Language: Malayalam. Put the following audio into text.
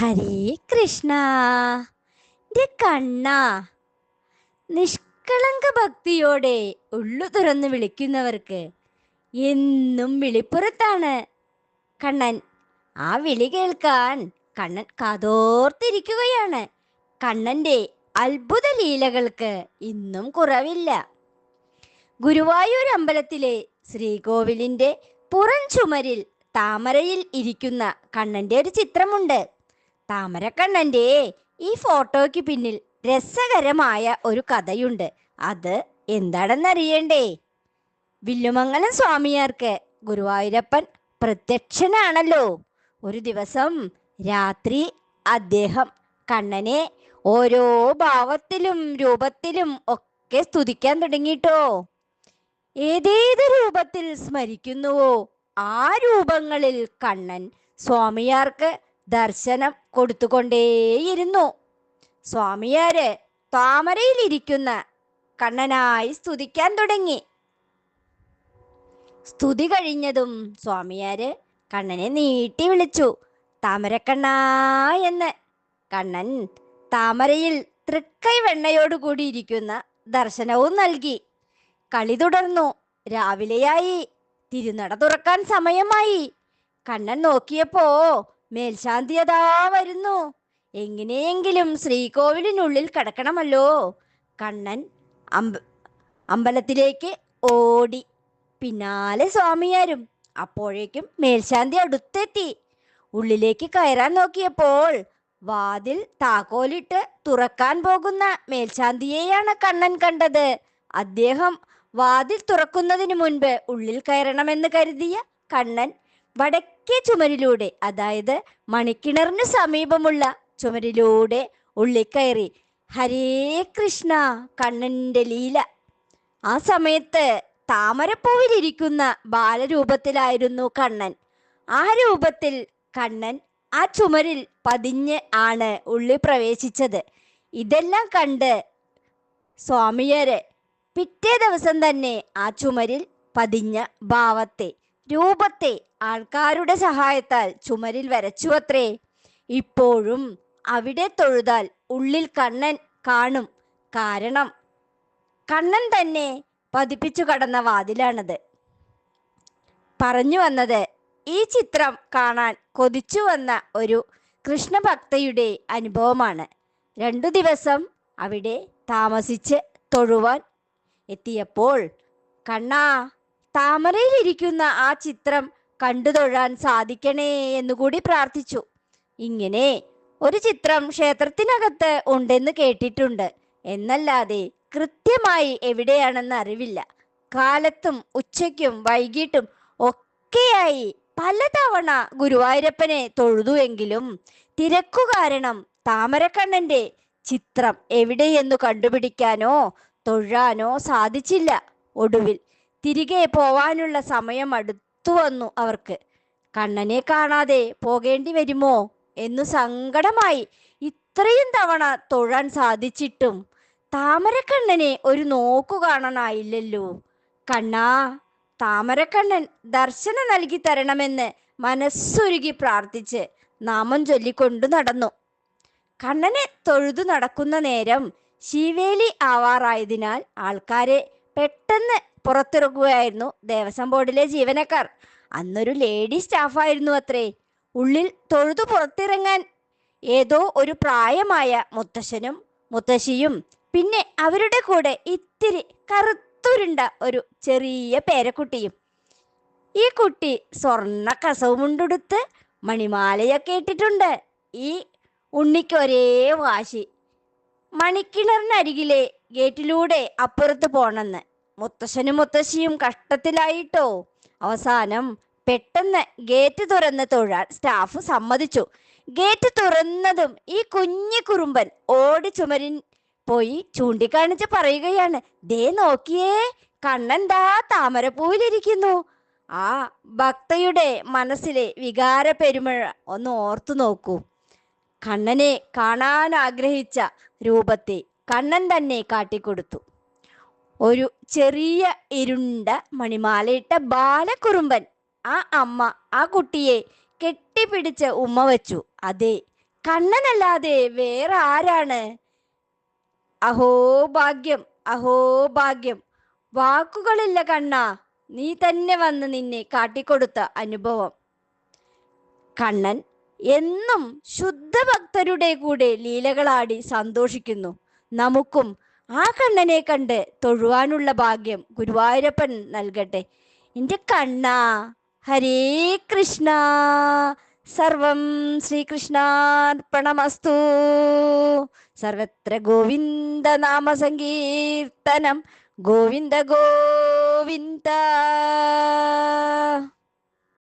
ഹരേ കൃഷ്ണ. കണ്ണ നിഷ്കളങ്ക ഭക്തിയോടെ ഉള്ളു തുറന്ന് വിളിക്കുന്നവർക്ക് എന്നും വിളിപ്പുറത്താണ്. കണ്ണൻ ആ വിളി കേൾക്കാൻ കണ്ണൻ കാതോർത്തിരിക്കുകയാണ്. കണ്ണന്റെ അത്ഭുത ലീലകൾക്ക് ഇന്നും കുറവില്ല. ഗുരുവായൂർ അമ്പലത്തിലെ ശ്രീകോവിലിന്റെ പുറം ചുമരിൽ താമരയിൽ ഇരിക്കുന്ന കണ്ണന്റെ ഒരു ചിത്രമുണ്ട്. താമരക്കണ്ണന്റെ ഈ ഫോട്ടോയ്ക്ക് പിന്നിൽ രസകരമായ ഒരു കഥയുണ്ട്. അത് എന്താണെന്നറിയണ്ടേ? വില്ലുമംഗലം സ്വാമിയാർക്ക് ഗുരുവായൂരപ്പൻ പ്രത്യക്ഷനാണല്ലോ. ഒരു ദിവസം രാത്രി അദ്ദേഹം കണ്ണനെ ഓരോ ഭാവത്തിലും രൂപത്തിലും ഒക്കെ സ്തുതിക്കാൻ തുടങ്ങിയിട്ടോ ഏതേത് രൂപത്തിൽ സ്മരിക്കുന്നുവോ ആ രൂപങ്ങളിൽ കണ്ണൻ സ്വാമിയാർക്ക് ദർശനം കൊടുത്തുകൊണ്ടേയിരുന്നു. സ്വാമിയാര് താമരയിലിരിക്കുന്ന കണ്ണനായി സ്തുതിക്കാൻ തുടങ്ങി. സ്തുതി കഴിഞ്ഞതും സ്വാമിയാര് കണ്ണനെ നീട്ടി വിളിച്ചു. താമരക്കണ്ണ എന്ന് കണ്ണൻ താമരയിൽ തൃക്കൈ വെണ്ണയോടുകൂടി ഇരിക്കുന്ന ദർശനവും നൽകി. കളി തുടർന്നു. രാവിലെയായി. തിരുനട തുറക്കാൻ സമയമായി. കണ്ണൻ നോക്കിയപ്പോ മേൽശാന്തി അതാ വരുന്നു. എങ്ങനെയെങ്കിലും ശ്രീകോവിലിനുള്ളിൽ കടക്കണമല്ലോ. കണ്ണൻ അമ്പ അമ്പലത്തിലേക്ക് ഓടി. പിന്നാലെ സ്വാമിയാരും. അപ്പോഴേക്കും മേൽശാന്തി അടുത്തെത്തി. ഉള്ളിലേക്ക് കയറാൻ നോക്കിയപ്പോൾ വാതിൽ താക്കോലിട്ട് തുറക്കാൻ പോകുന്ന മേൽശാന്തിയെയാണ് കണ്ണൻ കണ്ടത്. അദ്ദേഹം വാതിൽ തുറക്കുന്നതിന് മുൻപ് ഉള്ളിൽ കയറണമെന്ന് കരുതിയ കണ്ണൻ വടക്കേ ചുമരിലൂടെ അതായത് മണിക്കിണറിന് സമീപമുള്ള ചുമരിലൂടെ ഉള്ളിൽ കയറി. ഹരേ കൃഷ്ണ കണ്ണന്റെ ലീല. ആ സമയത്ത് താമരപ്പൂവിലിരിക്കുന്ന ബാലരൂപത്തിലായിരുന്നു കണ്ണൻ. ആ രൂപത്തിൽ കണ്ണൻ ആ ചുമരിൽ പതിഞ്ഞ് ആണ് ഉള്ളിൽ പ്രവേശിച്ചത്. ഇതെല്ലാം കണ്ട് സ്വാമിയര് പിറ്റേ ദിവസം തന്നെ ആ ചുമരിൽ പതിഞ്ഞ ഭാവത്തെ രൂപത്തെ ആൾക്കാരുടെ സഹായത്താൽ ചുമരിൽ വരച്ചുവത്രേ. ഇപ്പോഴും അവിടെ തൊഴുതാൽ ഉള്ളിൽ കണ്ണൻ കാണും കാരണം കണ്ണൻ തന്നെ പതിപ്പിച്ചു കടന്ന വാതിലാണത്. പറഞ്ഞു വന്നത് ഈ ചിത്രം കാണാൻ കൊതിച്ചു വന്ന ഒരു കൃഷ്ണഭക്തയുടെ അനുഭവമാണ്. രണ്ടു ദിവസം അവിടെ താമസിച്ച് തൊഴുവാൻ എത്തിയപ്പോൾ കണ്ണാ താമരയിലിരിക്കുന്ന ആ ചിത്രം കണ്ടു തൊഴാൻ സാധിക്കണേ എന്നുകൂടി പ്രാർത്ഥിച്ചു. ഇങ്ങനെ ഒരു ചിത്രം ക്ഷേത്രത്തിനകത്ത് ഉണ്ടെന്ന് കേട്ടിട്ടുണ്ട്. എന്നല്ലാതെ കൃത്യമായി എവിടെയാണെന്ന് അറിവില്ല. കാലത്തും ഉച്ചയ്ക്കും വൈകിട്ടും ഒക്കെയായി പലതവണ ഗുരുവായൂരപ്പനെ തൊഴുതുവെങ്കിലും തിരക്കു കാരണം താമരക്കണ്ണന്റെ ചിത്രം എവിടെയെന്നു കണ്ടുപിടിക്കാനോ തൊഴാനോ സാധിച്ചില്ല. ഒടുവിൽ തിരികെ പോവാനുള്ള സമയം അടുത്തു വന്നു അവർക്ക്. കണ്ണനെ കാണാതെ പോകേണ്ടി വരുമോ എന്നു സങ്കടമായി ഇത്രയും തവണ തൊഴാൻ സാധിച്ചിട്ടും താമരക്കണ്ണനെ ഒരു നോക്കു കാണാനായില്ലല്ലോ കണ്ണാ താമരക്കണ്ണൻ ദർശനം നൽകി തരണമെന്ന് മനസ്സുരുകി പ്രാർത്ഥിച്ച് നാമം ചൊല്ലിക്കൊണ്ടു നടന്നു. കണ്ണനെ തൊഴുതു നടക്കുന്ന നേരം ശിവേലി ആവാറായതിനാൽ ആൾക്കാരെ പെട്ടെന്ന് പുറത്തിറക്കുകയായിരുന്നു ദേവസ്വം ബോർഡിലെ ജീവനക്കാർ. അന്നൊരു ലേഡി സ്റ്റാഫായിരുന്നു അത്രേ. ഉള്ളിൽ തൊഴുതു പുറത്തിറങ്ങാൻ ഏതോ ഒരു പ്രായമായ മുത്തശ്ശനും മുത്തശ്ശിയും പിന്നെ അവരുടെ കൂടെ ഇത്തിരി കറുത്തുരുണ്ട ഒരു ചെറിയ പേരക്കുട്ടിയും. ഈ കുട്ടി സ്വർണ കസവുമുണ്ടെടുത്ത് മണിമാലയൊക്കെ ഇട്ടിട്ടുണ്ട്. ഈ ഉണ്ണിക്ക് ഒരേ വാശി. മണിക്കിണറിനരികിലെ ഗേറ്റിലൂടെ അപ്പുറത്ത് പോണെന്ന്. മുത്തശ്ശനും മുത്തശ്ശിയും കഷ്ടത്തിലായിട്ടോ. അവസാനം പെട്ടെന്ന് ഗേറ്റ് തുറന്ന് തൊഴാൻ സ്റ്റാഫ് സമ്മതിച്ചു. ഗേറ്റ് തുറന്നതും ഈ കുഞ്ഞു കുറുമ്പൻ ഓടി ചുമരിൻ പോയി ചൂണ്ടിക്കാണിച്ച് പറയുകയാണ് ദേ നോക്കിയേ കണ്ണൻ ദാ താമരപ്പൂവിലിരിക്കുന്നു ആ ഭക്തയുടെ മനസ്സിലെ വികാര പെരുമഴ ഒന്ന് ഓർത്തു നോക്കൂ. കണ്ണനെ കാണാൻ ആഗ്രഹിച്ച രൂപത്തെ കണ്ണൻ തന്നെ കാട്ടിക്കൊടുത്തു. ഒരു ചെറിയ ഇരുണ്ട മണിമാലയിട്ട ബാലക്കുറുമ്പൻ ആ അമ്മ ആ കുട്ടിയെ കെട്ടിപ്പിടിച്ച് ഉമ്മ വച്ചു. അതെ കണ്ണനല്ലാതെ വേറെ ആരാണ്? അഹോ ഭാഗ്യം അഹോ ഭാഗ്യം. വാക്കുകളില്ല കണ്ണ നീ തന്നെ വന്ന് നിന്നെ കാട്ടിക്കൊടുത്ത അനുഭവം. കണ്ണൻ എന്നും ശുദ്ധഭക്തരുടെ കൂടെ ലീലകളാടി സന്തോഷിക്കുന്നു. നമുക്കും ആ കണ്ണനെ കണ്ട് തൊഴുവാനുള്ള ഭാഗ്യം ഗുരുവായൂരപ്പൻ നൽകട്ടെ. എന്റെ കണ്ണ ഹരേ കൃഷ്ണ സർവം ശ്രീകൃഷ്ണാർപ്പണമസ്തു. സർവത്ര ഗോവിന്ദ നാമ സങ്കീർത്തനം ഗോവിന്ദ ഗോവിന്ദ.